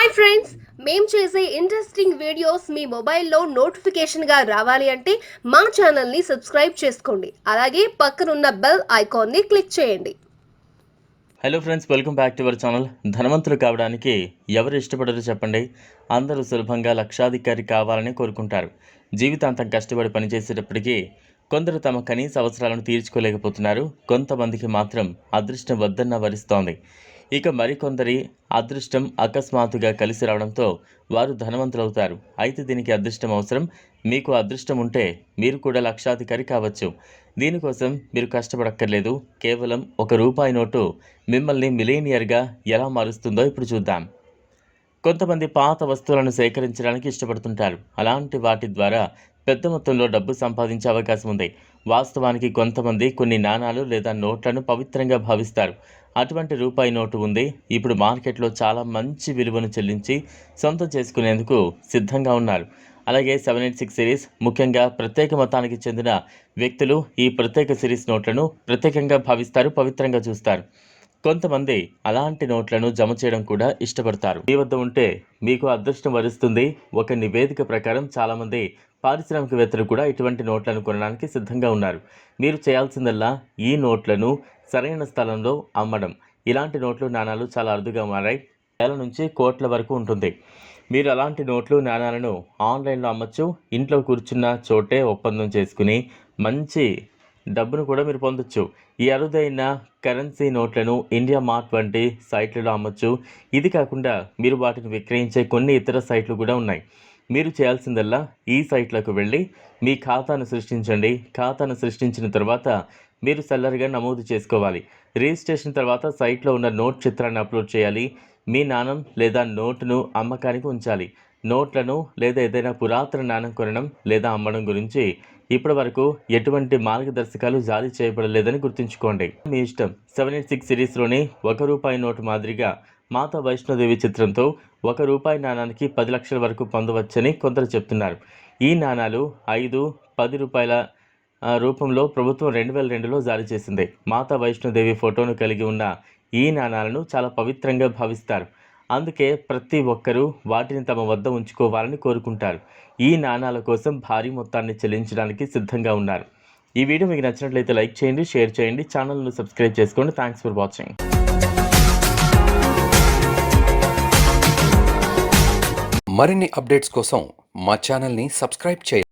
Hi friends మేము చేసే interesting videos మీ మొబైల్లో నోటిఫికేషన్గా రావాలి అంటే మా ఛానల్ని సబ్స్క్రైబ్ చేసుకోండి. అలాగే పక్కనున్న బెల్ ఐకాన్ని క్లిక్ చేయండి. Hello friends welcome back to our channel ధనవంతులు కావడానికి ఎవరు ఇష్టపడరు చెప్పండి? అందరూ సులభంగా లక్షాధికారి కావాలని కోరుకుంటారు. జీవితాంతం కష్టపడి పనిచేసేటప్పటికీ కొందరు తమ కనీస అవసరాలను తీర్చుకోలేకపోతున్నారు. కొంతమందికి మాత్రం అదృష్టం వద్దన్న వరిస్తోంది. ఇక మరికొందరి అదృష్టం అకస్మాత్తుగా కలిసి రావడంతో వారు ధనవంతులవుతారు. అయితే దీనికి అదృష్టం అవసరం. మీకు అదృష్టం ఉంటే మీరు కూడా లక్షాధికారి కావచ్చు. దీనికోసం మీరు కష్టపడక్కర్లేదు. కేవలం ఒక రూపాయి నోటు మిమ్మల్ని మిలేనియర్గా ఎలా మారుస్తుందో ఇప్పుడు చూద్దాం. కొంతమంది పాత వస్తువులను సేకరించడానికి ఇష్టపడుతుంటారు. అలాంటి వాటి ద్వారా పెద్ద మొత్తంలో డబ్బు సంపాదించే అవకాశం ఉంది. వాస్తవానికి కొంతమంది కొన్ని నాణాలు లేదా నోట్లను పవిత్రంగా భావిస్తారు. అటువంటి రూపాయి నోటు ఉంది. ఇప్పుడు మార్కెట్లో చాలా మంచి విలువను చెల్లించి సొంతం చేసుకునేందుకు సిద్ధంగా ఉన్నారు. అలాగే సెవెన్ ఎయిట్ సిక్స్ సిరీస్ ముఖ్యంగా ప్రత్యేక మతానికి చెందిన వ్యక్తులు ఈ ప్రత్యేక సిరీస్ నోట్లను ప్రత్యేకంగా భావిస్తారు పవిత్రంగా చూస్తారు. కొంతమంది అలాంటి నోట్లను జమ చేయడం కూడా ఇష్టపడతారు. మీ వద్ద ఉంటే మీకు అదృష్టం వరిస్తుంది. ఒక నివేదిక ప్రకారం చాలామంది పారిశ్రామికవేత్తలు కూడా ఇటువంటి నోట్లను కొనడానికి సిద్ధంగా ఉన్నారు. మీరు చేయాల్సిందల్లా ఈ నోట్లను సరైన స్థలంలో అమ్మడం. ఇలాంటి నోట్లు నాణాలు చాలా అరుదుగా మారాయి. వేల నుంచి కోట్ల వరకు ఉంటుంది. మీరు అలాంటి నోట్లు నాణాలను ఆన్లైన్లో అమ్మచ్చు. ఇంట్లో కూర్చున్న చోటే ఒప్పందం చేసుకుని మంచి డబ్బును కూడా మీరు పొందొచ్చు. ఈ అరుదైన కరెన్సీ నోట్లను ఇండియా మార్ట్ వంటి సైట్లలో అమ్మచ్చు. ఇది కాకుండా మీరు వాటిని విక్రయించే కొన్ని ఇతర సైట్లు కూడా ఉన్నాయి. మీరు చేయాల్సిందల్లా ఈ సైట్లకు వెళ్ళి మీ ఖాతాను సృష్టించండి. ఖాతాను సృష్టించిన తర్వాత మీరు సెల్లర్గా నమోదు చేసుకోవాలి. రిజిస్ట్రేషన్ తర్వాత సైట్లో ఉన్న నోట్ చిత్రాన్ని అప్లోడ్ చేయాలి. మీ నాణం లేదా నోటును అమ్మకానికి ఉంచాలి. నోట్లను లేదా ఏదైనా పురాతన నాణం కొనడం లేదా అమ్మడం గురించి ఇప్పటి వరకు ఎటువంటి మార్గదర్శకాలు జారీ చేయబడలేదని గుర్తుంచుకోండి. మీ ఇష్టం సెవెన్ ఎయిట్ సిక్స్ సిరీస్లోని ఒక రూపాయి నోటు మాదిరిగా మాతా వైష్ణోదేవి చిత్రంతో ఒక రూపాయి నాణానికి పది లక్షల వరకు పొందవచ్చని కొందరు చెప్తున్నారు. ఈ నాణాలు ఐదు పది రూపాయల రూపంలో ప్రభుత్వం రెండు వేల రెండులో జారీ చేసింది. మాతా వైష్ణోదేవి ఫోటోను కలిగి ఉన్న ఈ నాణాలను చాలా పవిత్రంగా భావిస్తారు. అందుకే ప్రతి ఒక్కరూ వాటిని తమ వద్ద ఉంచుకోవాలని కోరుకుంటారు. ఈ నాణాల కోసం భారీ మొత్తాన్ని చెల్లించడానికి సిద్ధంగా ఉన్నారు. ఈ వీడియో మీకు నచ్చినట్లయితే లైక్ చేయండి షేర్ చేయండి ఛానల్ను సబ్స్క్రైబ్ చేసుకోండి. థ్యాంక్స్ ఫర్ వాచింగ్ మరిన్ని అప్డేట్స్ కోసం మా ఛానల్ని సబ్స్క్రైబ్ చేయండి.